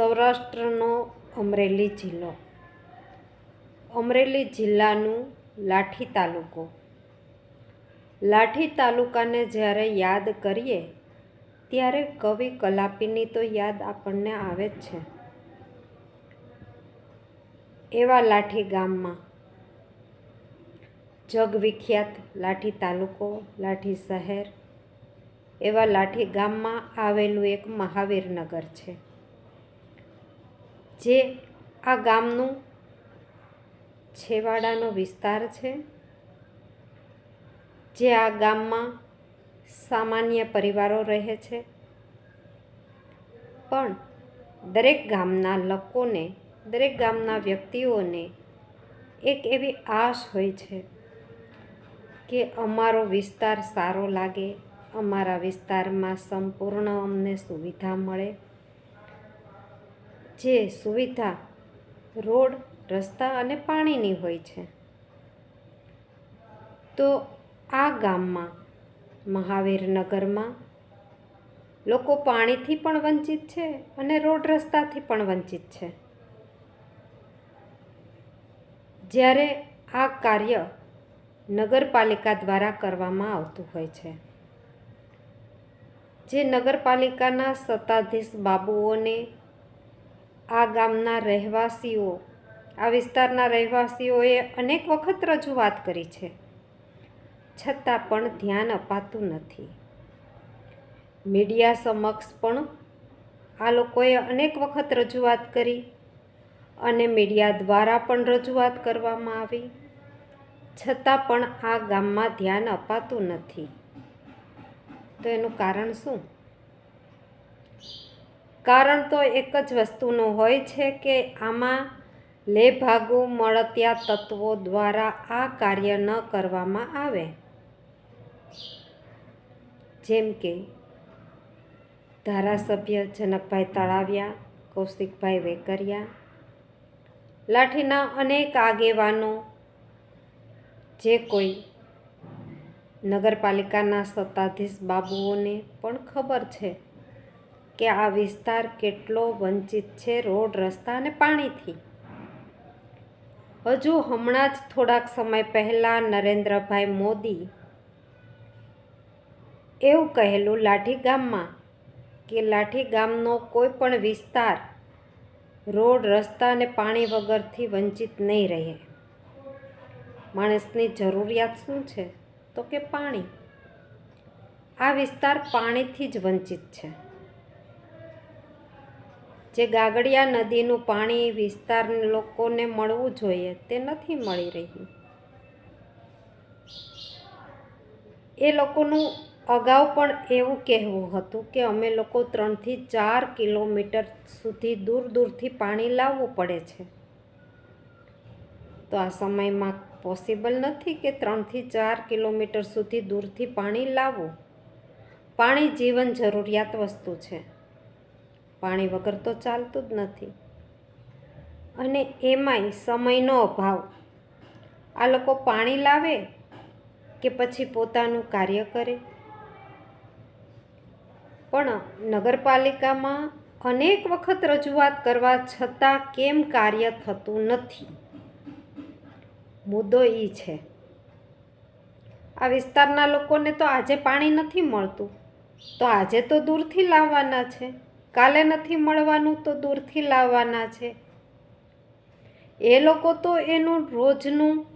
સૌરાષ્ટ્રનો અમરેલી જિલ્લો. અમરેલી જિલ્લાનું લાઠી તાલુકો. લાઠી તાલુકાને જ્યારે યાદ કરીએ, ત્યારે કવિ કલાપીની તો યાદ આપણને આવે જ છે. એવા લાઠી ગામમાં જગવિખ્યાત લાઠી તાલુકો, લાઠી શહેર, એવા લાઠી ગામમાં આવેલું એક મહાવીરનગર છે. જે આ ગામનું છેવાડાનો વિસ્તાર છે, જે આ ગામમાં સામાન્ય પરિવારો રહે છે. પણ દરેક ગામના લોકોને, દરેક ગામના વ્યક્તિઓને એક એવી આશ હોય છે કે અમારો વિસ્તાર સારો લાગે, અમારા વિસ્તારમાં સંપૂર્ણ અમને સુવિધા મળે જે સુવિધા રોડ, રસ્તા અને પાણીની હોય છે. તો આ ગામમાં, મહાવીરનગરમાં, લોકો પાણીથી પણ વંચિત છે અને રોડ રસ્તાથી પણ વંચિત છે. જ્યારે આ કાર્ય નગરપાલિકા દ્વારા કરવામાં આવતું હોય છે, જે નગરપાલિકાના સત્તાધીશ બાબુઓને આ ગામના રહેવાસીઓ, આ વિસ્તારના રહેવાસીઓએ અનેક વખત રજૂઆત કરી છે. છતાં પણ ધ્યાન અપાતું નથી. મીડિયા સમક્ષ પણ આ લોકોએ અનેક વખત રજૂઆત કરી અને મીડિયા દ્વારા પણ રજૂઆત કરવામાં આવી. છતાં પણ આ ગામમાં ધ્યાન અપાતું નથી. તો એનું કારણ શું? કારણ તો એક જ વસ્તુનું હોય છે કે આમાં લેભાગુ મળતિયા તત્વો દ્વારા આ કાર્ય ન કરવામાં આવે. જેમ કે ધારાસભ્ય જનકભાઈ તળાવિયા, કૌશિકભાઈ વેકરિયા, લાઠીના અનેક આગેવાનો, જે કોઈ નગરપાલિકાના સત્તાધીશ બાબુઓને પણ ખબર છે. કે આ વિસ્તાર કેટલો વંચિત છે રોડ, રસ્તા અને પાણીથી? હજુ હમણાં જ થોડાક સમય પહેલાં નરેન્દ્રભાઈ મોદી એવું કહેલું લાઠી ગામમાં કે લાઠી ગામનો કોઈ પણ વિસ્તાર રોડ, રસ્તા અને પાણી વગરથી વંચિત નહીં રહે. માણસની જરૂરિયાત શું છે? તો કે પાણી. આ વિસ્તાર પાણીથી જ વંચિત છે. જે ગાગડિયા નદીનું પાણી વિસ્તાર લોકોને મળવું જોઈએ, તે નથી મળી રહ્યું. એ લોકોનું અગાઉ પણ એવું કહેવું હતું કે અમે લોકો ત્રણથી ચાર કિલોમીટર સુધી દૂર દૂરથી પાણી લાવવું પડે છે. તો આ સમયમાં પોસિબલ નથી કે ત્રણથી ચાર કિલોમીટર સુધી દૂરથી પાણી લાવવું. પાણી જીવન જરૂરિયાત વસ્તુ છે. પાણી વગર તો ચાલતું જ નથી. અને એમાંય સમયનો અભાવ. આ લોકો પાણી લાવે કે પછી પોતાનું કાર્ય કરે? પણ નગરપાલિકામાં અનેક વખત રજૂઆત કરવા છતાં કેમ કાર્ય થતું નથી? મુદ્દો એ છે. આ વિસ્તારના લોકોને તો આજે પાણી નથી મળતું. તો આજે તો દૂરથી લાવવાના છે. કાલે નથી મળવાનું તો દૂરથી લાવવાના છે. એ લોકો તો એનું રોજનું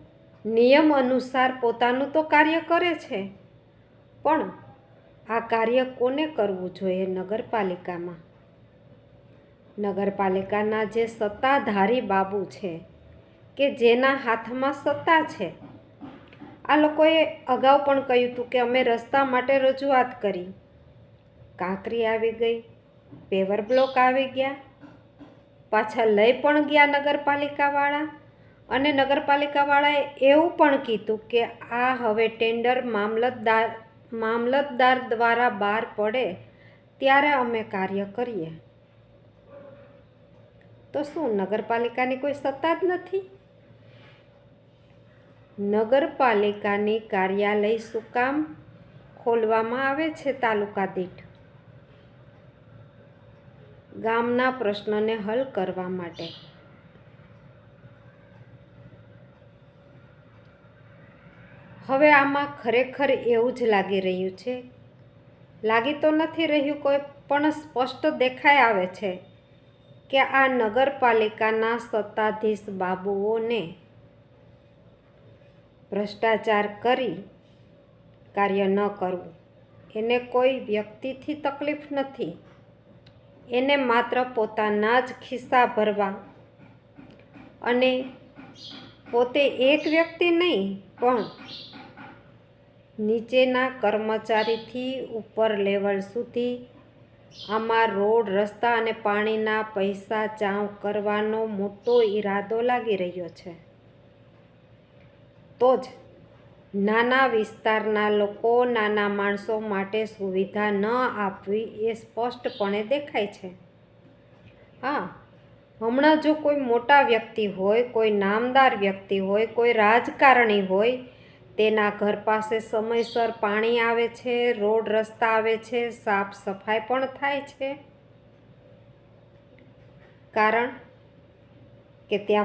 નિયમ અનુસાર પોતાનું તો કાર્ય કરે છે. પણ આ કાર્ય કોને કરવું જોઈએ નગરપાલિકામાં? નગરપાલિકાના જે સત્તાધારી બાબુ છે કે જેના હાથમાં સત્તા છે, આ લોકોએ અગાઉ પણ કહ્યું હતું કે અમે રસ્તા માટે રજૂઆત કરી. કાંકરી આવી ગઈ. પેવર બ્લોક આવી ગયા. પાછા લઈ પણ ગયા નગરપાલિકાવાળા. અને નગરપાલિકાવાળાએ એવું પણ કીધું કે આ હવે ટેન્ડર મામલતદાર મામલતદાર દ્વારા બહાર પડે ત્યારે અમે કાર્ય કરીએ. તો શું, નગરપાલિકાની કોઈ સત્તા જ નથી? નગરપાલિકાની કાર્યાલય શું કામ ખોલવામાં આવે છે તાલુકા દીઠ? ગામના પ્રશ્નને હલ કરવા માટે. હવે આમાં ખરેખર એવું જ લાગી રહ્યું છે. લાગી તો નથી રહ્યું કોઈ, પણ સ્પષ્ટ દેખાઈ આવે છે કે આ નગરપાલિકાના સત્તાધીશ બાબુઓને ભ્રષ્ટાચાર કરી કાર્ય ન કરવું. એને કોઈ વ્યક્તિથી તકલીફ નથી. એને માત્ર પોતાના જ ખિસ્સા ભરવા. અને પોતે એક વ્યક્તિ નહીં, પણ નીચેના કર્મચારીથી ઉપર લેવલ સુધી આમાં રોડ, રસ્તા અને પાણીના પૈસા ચાવ કરવાનો મોટો ઈરાદો લાગી રહ્યો છે. તો જ નાના વિસ્તારના લોકો નાના માણસો માટે સુવિધા ન આપવી એ સ્પષ્ટપણે દેખાય છે. હા, હમણાં જો કોઈ મોટા વ્યક્તિ હોય, કોઈ નામદાર વ્યક્તિ હોય, કોઈ રાજકારણી હોય, તેના ઘર પાસે સમયસર પાણી આવે છે, રોડ રસ્તા આવે છે, સાફ સફાઈ પણ થાય છે. કારણ કે ત્યાં